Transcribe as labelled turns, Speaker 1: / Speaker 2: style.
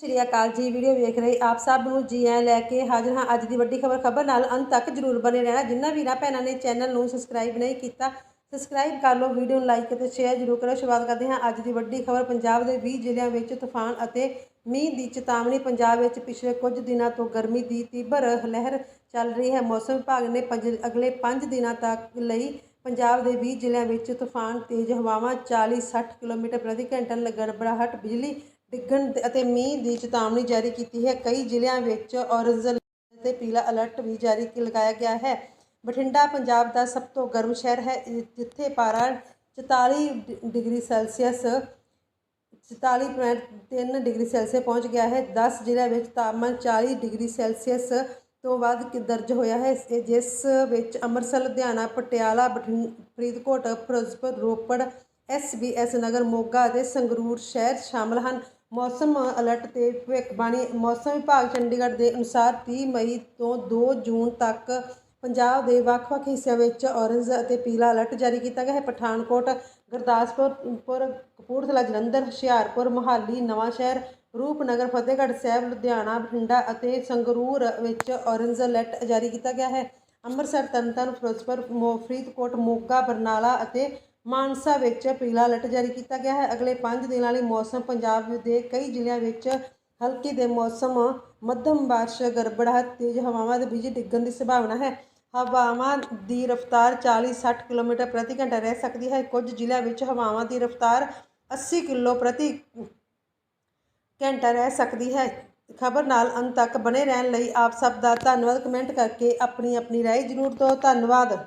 Speaker 1: ਸ਼੍ਰੀ ਅਕਾਲ ਜੀ, ਵੀਡੀਓ ਵੇਖ ਰਹੇ ਆਪ ਸਭ ਨੂੰ ਜੀ ਆਇਆਂ ਲੈ ਕੇ ਹਾਜ਼ਰ ਹਾਂ ਅੱਜ ਦੀ ਵੱਡੀ ਖਬਰ ਖਬਰ ਨਾਲ ਅੰਤ ਤੱਕ ਜਰੂਰ ਬਣੇ ਰਹਿਣਾ। ਜਿੰਨਾ ਵੀਰਾਂ ਭੈਣਾਂ ਨੇ ਚੈਨਲ ਨੂੰ ਸਬਸਕ੍ਰਾਈਬ ਨਹੀਂ ਕੀਤਾ ਸਬਸਕ੍ਰਾਈਬ ਕਰ ਲਓ, ਵੀਡੀਓ ਨੂੰ ਲਾਈਕ ਅਤੇ ਸ਼ੇਅਰ ਜਰੂਰ ਕਰੋ ਸ਼ੁਰੂਆਤ ਕਰਦੇ ਹਾਂ ਅੱਜ ਦੀ ਵੱਡੀ ਖਬਰ, ਪੰਜਾਬ ਦੇ 20 ਜ਼ਿਲ੍ਹਿਆਂ ਵਿੱਚ ਤੂਫਾਨ ਅਤੇ ਮੀਂਹ ਦੀ ਚੇਤਾਵਨੀ। ਪੰਜਾਬ ਵਿੱਚ ਪਿਛਲੇ ਕੁਝ ਦਿਨਾਂ ਤੋਂ ਗਰਮੀ ਦੀ ਤੀਬਰ ਲਹਿਰ ਚੱਲ ਰਹੀ ਹੈ। ਮੌਸਮ ਵਿਭਾਗ ਨੇ ਪੰਜ, ਅਗਲੇ 5 ਦਿਨਾਂ ਤੱਕ ਲਈ ਪੰਜਾਬ ਦੇ 20 ਜ਼ਿਲ੍ਹਿਆਂ ਵਿੱਚ ਤੂਫਾਨ, ਤੇਜ਼ ਹਵਾਵਾਂ 40-60 ਕਿਲੋਮੀਟਰ ਪ੍ਰਤੀ ਘੰਟਾ ਗੜਬੜਾਹਟ ਬਿਜਲੀ ਡਿੱਗਣ ਅਤੇ ਮੀਂਹ ਦੀ ਚੇਤਾਵਨੀ ਜਾਰੀ ਕੀਤੀ ਹੈ। ਕਈ ਜ਼ਿਲ੍ਹਿਆਂ ਵਿੱਚ ਔਰੰਜ ਅਲਰਟ ਤੇ ਪੀਲਾ ਅਲਰਟ ਵੀ ਜਾਰੀ ਲਗਾਇਆ ਗਿਆ ਹੈ। ਬਠਿੰਡਾ, ਪੰਜਾਬ ਦਾ ਸਭ ਤੋਂ ਗਰਮ ਸ਼ਹਿਰ ਹੈ ਜਿੱਥੇ ਪਾਰਾ 44 ਡਿ- ਡਿਗਰੀ ਸੈਲਸੀਅਸ 44.3 ਡਿਗਰੀ ਸੈਲਸੀਅਸ ਪਹੁੰਚ ਗਿਆ ਹੈ। 10 ਜ਼ਿਲ੍ਹਿਆਂ ਵਿੱਚ ਤਾਪਮਾਨ 40 ਡਿਗਰੀ ਸੈਲਸੀਅਸ ਤੋਂ ਵੱਧ ਦਰਜ ਹੋਇਆ ਹੈ। ਜਿਸ ਵਿੱਚ ਅੰਮ੍ਰਿਤਸਰ, ਲੁਧਿਆਣਾ, ਪਟਿਆਲਾ, ਬਠਿੰ, ਫਰੀਦਕੋਟ, ਫਿਰੋਜ਼ਪੁਰ, ਰੋਪੜ ਐਸਬੀਐਸ ਨਗਰ, ਮੋਗਾ ਅਤੇ ਸੰਗਰੂਰ ਸ਼ਹਿਰ ਸ਼ਾਮਲ ਹਨ। ਮੌਸਮ ਅਲਰਟ ਤੇ ਭਵਿੱਖਬਾਣੀ ਮੌਸਮ ਵਿਭਾਗ ਚੰਡੀਗੜ੍ਹ ਦੇ ਅਨੁਸਾਰ 30 ਮਈ ਤੋਂ 2 ਜੂਨ ਤੱਕ ਪੰਜਾਬ ਦੇ ਵੱਖ-ਵੱਖ ਹਿੱਸਿਆਂ ਵਿੱਚ ਔਰੰਜ ਅਤੇ ਪੀਲਾ ਅਲਰਟ ਜਾਰੀ ਕੀਤਾ ਗਿਆ ਹੈ। ਪਠਾਨਕੋਟ, ਗੁਰਦਾਸਪੁਰ ਪੁਰ ਕਪੂਰਥਲਾ, ਜਲੰਧਰ, ਹੁਸ਼ਿਆਰਪੁਰ, ਮੋਹਾਲੀ, ਨਵਾਂਸ਼ਹਿਰ, ਰੂਪਨਗਰ, ਫਤਿਹਗੜ੍ਹ ਸਾਹਿਬ, ਲੁਧਿਆਣਾ, ਬਠਿੰਡਾ ਅਤੇ ਸੰਗਰੂਰ ਵਿੱਚ ਔਰੰਜ ਅਲਰਟ ਜਾਰੀ ਕੀਤਾ ਗਿਆ ਹੈ। ਅੰਮ੍ਰਿਤਸਰ, ਤਰਨਤਾਰਨ, ਫਿਰੋਜ਼ਪੁਰ, ਮੋ, ਫਰੀਦਕੋਟ, ਮੋਗਾ, ਬਰਨਾਲਾ ਅਤੇ ਮਾਨਸਾ ਵਿੱਚ ਪੀਲਾ ਅਲਰਟ ਜਾਰੀ ਕੀਤਾ ਗਿਆ ਹੈ। ਅਗਲੇ 5 ਦਿਨਾਂ ਲਈ ਮੌਸਮ ਪੰਜਾਬ ਦੇ ਕਈ ਜ਼ਿਲ੍ਹਿਆਂ ਵਿੱਚ ਹਲਕੀ ਦੇ ਮੌਸਮ, ਮੱਧਮ ਬਾਰਿਸ਼ ਗੜਬੜਾਹਟ ਤੇਜ਼ ਹਵਾਵਾਂ ਦੇ ਬਿਜਲੀ ਡਿੱਗਣ ਦੀ ਸੰਭਾਵਨਾ ਹੈ। ਹਵਾਵਾਂ ਦੀ ਰਫ਼ਤਾਰ 40-60 ਕਿਲੋਮੀਟਰ ਪ੍ਰਤੀ ਘੰਟਾ ਰਹਿ ਸਕਦੀ ਹੈ। ਕੁਝ ਜ਼ਿਲ੍ਹਿਆਂ ਵਿੱਚ ਹਵਾਵਾਂ ਦੀ ਰਫ਼ਤਾਰ 80 ਕਿਲੋ ਪ੍ਰਤੀ ਘੰਟਾ ਰਹਿ ਸਕਦੀ ਹੈ। ਖਬਰ ਨਾਲ ਅੰਤ ਤੱਕ ਬਣੇ ਰਹਿਣ ਲਈ ਆਪ ਸਭ ਦਾ ਧੰਨਵਾਦ। ਕਮੈਂਟ ਕਰਕੇ ਆਪਣੀ ਆਪਣੀ ਰਾਏ ਜ਼ਰੂਰ ਦਿਓ। ਧੰਨਵਾਦ।